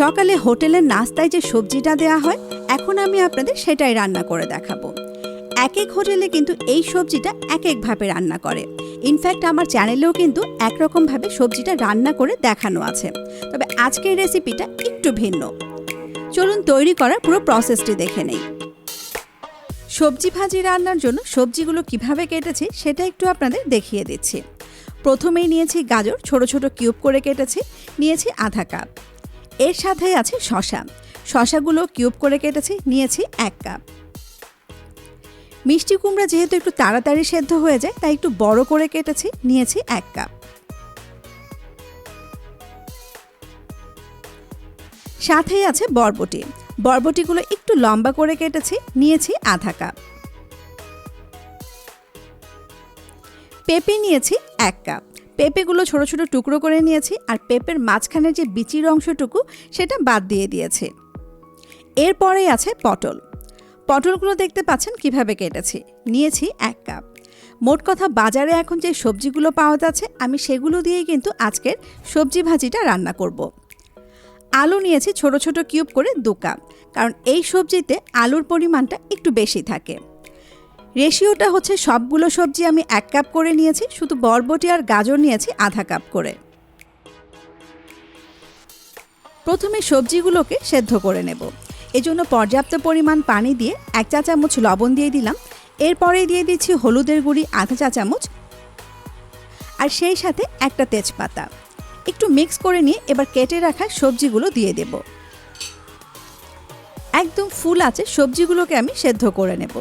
সকালে হোটেলের নাস্তায় যে সবজিটা দেওয়া হয়, এখন আমি আপনাদের সেটাই রান্না করে দেখাবো। এক এক হোটেলে কিন্তু এই সবজিটা এক একভাবে রান্না করে। ইনফ্যাক্ট আমার চ্যানেলেও কিন্তু একরকমভাবে সবজিটা রান্না করে দেখানো আছে। তবে আজকের রেসিপিটা একটু ভিন্ন। চলুন তৈরি করার পুরো প্রসেসটি দেখে নেই। সবজি ভাজি রান্নার জন্য সবজিগুলো কীভাবে কেটেছি, সেটা একটু আপনাদের দেখিয়ে দিচ্ছি। প্রথমেই নিয়েছি গাজর, ছোট ছোট কিউব করে কেটেছি। নিয়েছি আধা কাপ এর সাথে আছে শশা। শশাগুলো কিউব করে কেটেছি, নিয়েছি এক কাপ। মিষ্টি কুমড়া যেহেতু একটু তাড়াতাড়ি সেদ্ধ হয়ে যায়, তাই একটু বড় করে কেটেছি, নিয়েছি এক কাপ। সাথেই আছে বরবটি। বরবটিগুলো একটু লম্বা করে কেটেছি, নিয়েছি আধা কাপ। পেঁপে নিয়েছি এক কাপ। পেঁপেগুলো ছোট ছোট টুকরো করে নিয়েছি আর পেঁপের মাঝখানের যে বিচির অংশটুকু সেটা বাদ দিয়ে দিয়েছি। এরপরেই আছে পটল। পটলগুলো দেখতে পাচ্ছেন কীভাবে কেটেছি। নিয়েছি এক কাপ। মোট কথা বাজারে এখন যে সবজিগুলো পাওয়া যাচ্ছে, আমি সেগুলো দিয়েই কিন্তু আজকের সবজি ভাজিটা রান্না করব। আলু নিয়েছি ছোট ছোট কিউব করে দু কাপ, কারণ এই সবজিতে আলুর পরিমাণটা একটু বেশি থাকে। রেশিওটা হচ্ছে সবগুলো সবজি আমি এক কাপ করে নিয়েছি, শুধু বরবটি আর গাজর নিয়েছি আধা কাপ করে। প্রথমে সবজিগুলোকে সেদ্ধ করে নেব। এজন্য পর্যাপ্ত পরিমাণ পানি দিয়ে এক চা চামচ লবণ দিয়ে দিলাম। এরপরে দিয়ে দিচ্ছি হলুদের গুঁড়ি আধা চা চামচ আর সেই সাথে একটা তেজপাতা। একটু মিক্স করে নিয়ে এবার কেটে রাখা সবজিগুলো দিয়ে দেব। একদম ফুল আছে, সবজিগুলোকে আমি সেদ্ধ করে নেব।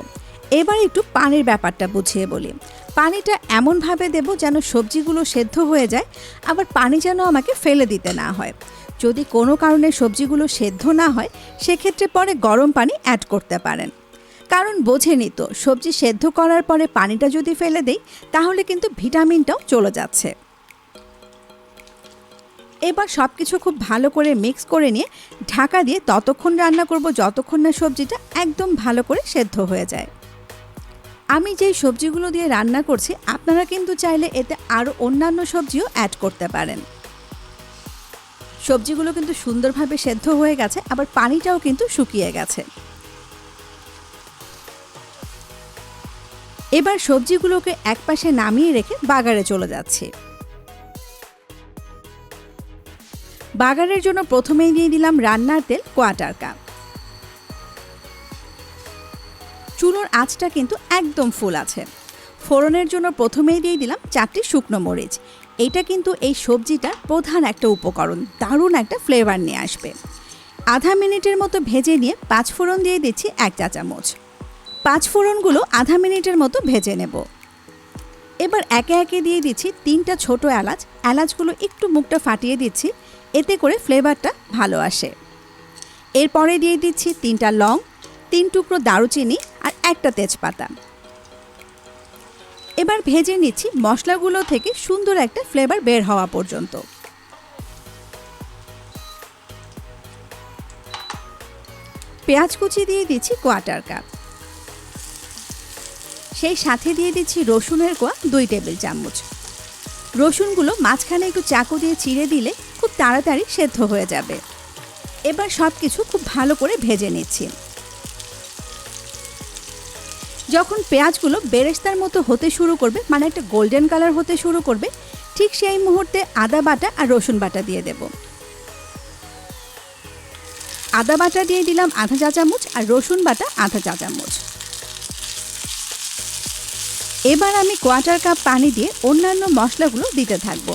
এবার একটু পানির ব্যাপারটা বুঝিয়ে বলি। পানিটা এমনভাবে দেব যেন সবজিগুলো সেদ্ধ হয়ে যায়, আবার পানি যেন আমাকে ফেলে দিতে না হয়। যদি কোনো কারণে সবজিগুলো সেদ্ধ না হয়, সেক্ষেত্রে পরে গরম পানি অ্যাড করতে পারেন। কারণ বোঝেনি তো, সবজি সেদ্ধ করার পরে পানিটা যদি ফেলে দেই, তাহলে কিন্তু ভিটামিনটাও চলে যাচ্ছে। এবার সব কিছু খুব ভালো করে মিক্স করে নিয়ে ঢাকা দিয়ে ততক্ষণ রান্না করব, যতক্ষণ না সবজিটা একদম ভালো করে সেদ্ধ হয়ে যায়। আমি যেই সবজিগুলো দিয়ে রান্না করছি, আপনারা কিন্তু চাইলে এতে আরও অন্যান্য সবজিও অ্যাড করতে পারেন। সবজিগুলো কিন্তু সুন্দরভাবে সেদ্ধ হয়ে গেছে, আবার পানিটাও কিন্তু শুকিয়ে গেছে। এবার সবজিগুলোকে একপাশে নামিয়ে রেখে বাগারে চলে যাচ্ছি। বাগারের জন্য প্রথমেই দিয়ে দিলাম রান্নার তেল কোয়াটার কাপ। চুলোর আঁচটা কিন্তু একদম ফুল আছে। ফোড়নের জন্য প্রথমেই দিয়ে দিলাম চারটি শুকনো মরিচ। এটা কিন্তু এই সবজিটার প্রধান একটা উপকরণ, দারুণ একটা ফ্লেভার নিয়ে আসবে। আধা মিনিটের মতো ভেজে নিয়ে পাঁচ ফোড়ন দিয়ে দিচ্ছি এক চা চামচ। পাঁচ ফোড়নগুলো আধা মিনিটের মতো ভেজে নেব। এবার একে একে দিয়ে দিচ্ছি তিনটা ছোট এলাচ। এলাচগুলো একটু মুখটা ফাটিয়ে দিচ্ছি, এতে করে ফ্লেভারটা ভালো আসে। এরপরে দিয়ে দিচ্ছি তিনটা লং, তিন টুকরো দারুচিনি আর একটা তেজপাতা। এবার ভেজে নিচ্ছি মশলাগুলো থেকে সুন্দর একটা ফ্লেভার বের হওয়া পর্যন্ত। পেঁয়াজ কুচি দিয়ে দিচ্ছি কোয়াটার কাপ সেই সাথে দিয়ে দিচ্ছি রসুনের কোয়া দুই টেবিল চামচ। রসুনগুলো মাঝখানে একটু চাকু দিয়ে চিড়ে দিলে খুব তাড়াতাড়ি সেদ্ধ হয়ে যাবে। এবার সব কিছু খুব ভালো করে ভেজে নিচ্ছি। যখন পেঁয়াজগুলো বেরেস্তার মতো হতে শুরু করবে মানে একটা গোল্ডেন কালার হতে শুরু করবে, ঠিক সেই মুহূর্তে আদা বাটা আর রসুন বাটা দিয়ে দেব। আদা বাটা দিয়ে দিলাম আধা চা চামচ আর রসুন বাটা আধা চা চামচ। এবার আমি কোয়াটার কাপ পানি দিয়ে অন্যান্য মশলাগুলো দিতে থাকব।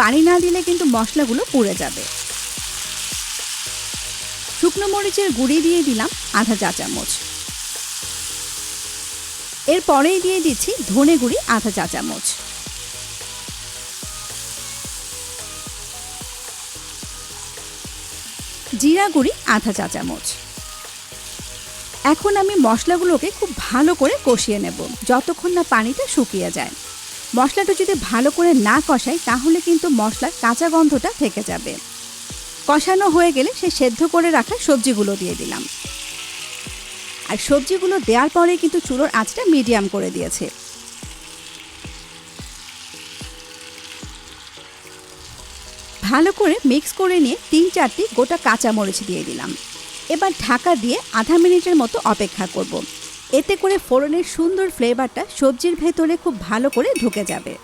পানি না দিলে কিন্তু মশলাগুলো পুড়ে যাবে। শুকনো মরিচের গুঁড়ি দিয়ে দিলাম আধা চা চামচ। এরপরেই দিয়ে দিচ্ছি ধনে গুঁড়ি, আধা চা চামচ। জিরা গুঁড়ি, আধা চা চামচ। এখন আমি মশলাগুলোকে খুব ভালো করে কষিয়ে নেব, যতক্ষণ না পানিটা শুকিয়ে যায়। মশলাটা যদি ভালো করে না কষাই, তাহলে কিন্তু মশলার কাঁচা গন্ধটা থেকে যাবে। কষানো হয়ে গেলে সে সেদ্ধ করে রাখা সবজিগুলো দিয়ে দিলাম। আর সবজিগুলো দেওয়ার পরে কিন্তু চুলোর আঁচটা মিডিয়াম করে দিয়েছে। ভালো করে মিক্স করে নিয়ে তিন চারটি গোটা কাঁচামরিচ দিয়ে দিলাম। এবার ঢাকা দিয়ে আধা মিনিটের মতো অপেক্ষা করব। এতে করে ফোড়নের সুন্দর ফ্লেভারটা সবজির ভেতরে খুব ভালো করে ঢুকে যাবে।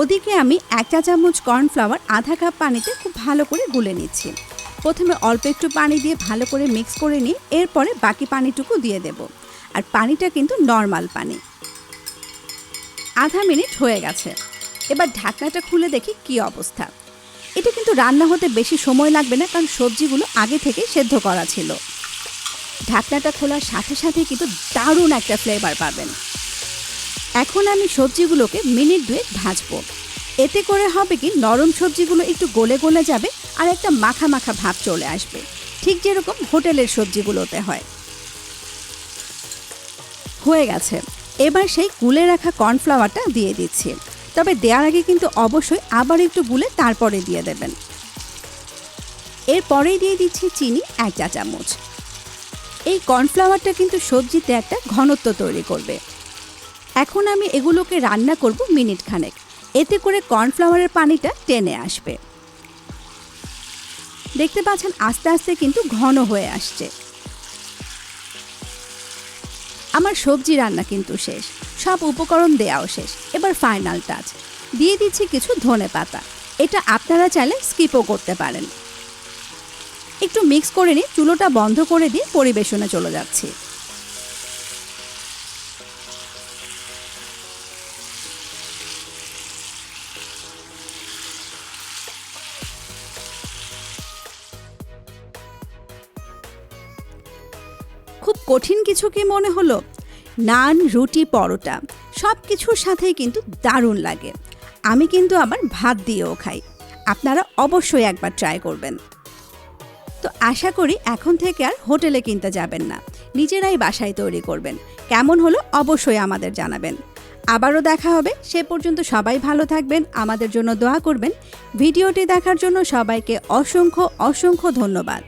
ওদিকে আমি এক চা চামচ কর্নফ্লাওয়ার আধা কাপ পানিতে খুব ভালো করে গুলে নিচ্ছি। প্রথমে অল্প একটু পানি দিয়ে ভালো করে মিক্স করে নিই, এরপরে বাকি পানিটুকু দিয়ে দেব। আর পানিটা কিন্তু নর্মাল পানি। আধা মিনিট হয়ে গেছে। এবার ঢাকনাটা খুলে দেখি কি অবস্থা। এটা কিন্তু রান্না হতে বেশি সময় লাগবে না, কারণ সবজিগুলো আগে থেকে সেদ্ধ করা ছিল। ঢাকনাটা খোলার সাথে সাথে কিন্তু দারুণ একটা ফ্লেভার পাবেন। এখন আমি সবজিগুলোকে মিনিট দুয়েক ভাজবো। এতে করে হবে কি, নরম সবজিগুলো একটু গলে গলে যাবে আর একটা মাখা মাখা ভাব চলে আসবে। ঠিক যেরকম হোটেলের সবজিগুলোতে হয়। হয়ে গেছে। এবার সেই গুলে রাখা কর্নফ্লাওয়ারটা দিয়ে দিচ্ছি। তবে দেওয়ার আগে কিন্তু অবশ্যই আবার একটু গুলে তারপরে দিয়ে দেবেন। এরপরেই দিয়ে দিচ্ছি চিনি এক চা চামচ। এই কর্নফ্লাওয়ারটা কিন্তু সবজিতে একটা ঘনত্ব তৈরি করবে। এখন আমি এগুলোকে রান্না করব মিনিট খানেক এতে করে কর্নফ্লাওয়ারের পানিটা টেনে আসবে। দেখতে পাচ্ছেন আস্তে আস্তে কিন্তু ঘন হয়ে আসছে। আমার সবজি রান্না কিন্তু শেষ, সব উপকরণ দেওয়াও শেষ, এবার ফাইনাল টাচ দিয়ে দিচ্ছি কিছু ধনে পাতা, এটা আপনারা চাইলে স্কিপও করতে পারেন। একটু মিক্স করে নিয়ে চুলোটা বন্ধ করে দিয়ে পরিবেশনে চলে যাচ্ছি। খুব কঠিন কিছু কি মনে হলো? নান, রুটি, পরোটা সব কিছুর সাথেই কিন্তু দারুণ লাগে। আমি কিন্তু আবার ভাত দিয়েও খাই। আপনারা অবশ্যই একবার ট্রাই করবেন। তো আশা করি এখন থেকে আর হোটেলে কিনতে যাবেন না। নিজেরাই বাসায় তৈরি করবেন। কেমন হলো অবশ্যই আমাদের জানাবেন। আবারও দেখা হবে। সে পর্যন্ত সবাই ভালো থাকবেন, আমাদের জন্য দোয়া করবেন। ভিডিওটি দেখার জন্য সবাইকে অসংখ্য অসংখ্য ধন্যবাদ।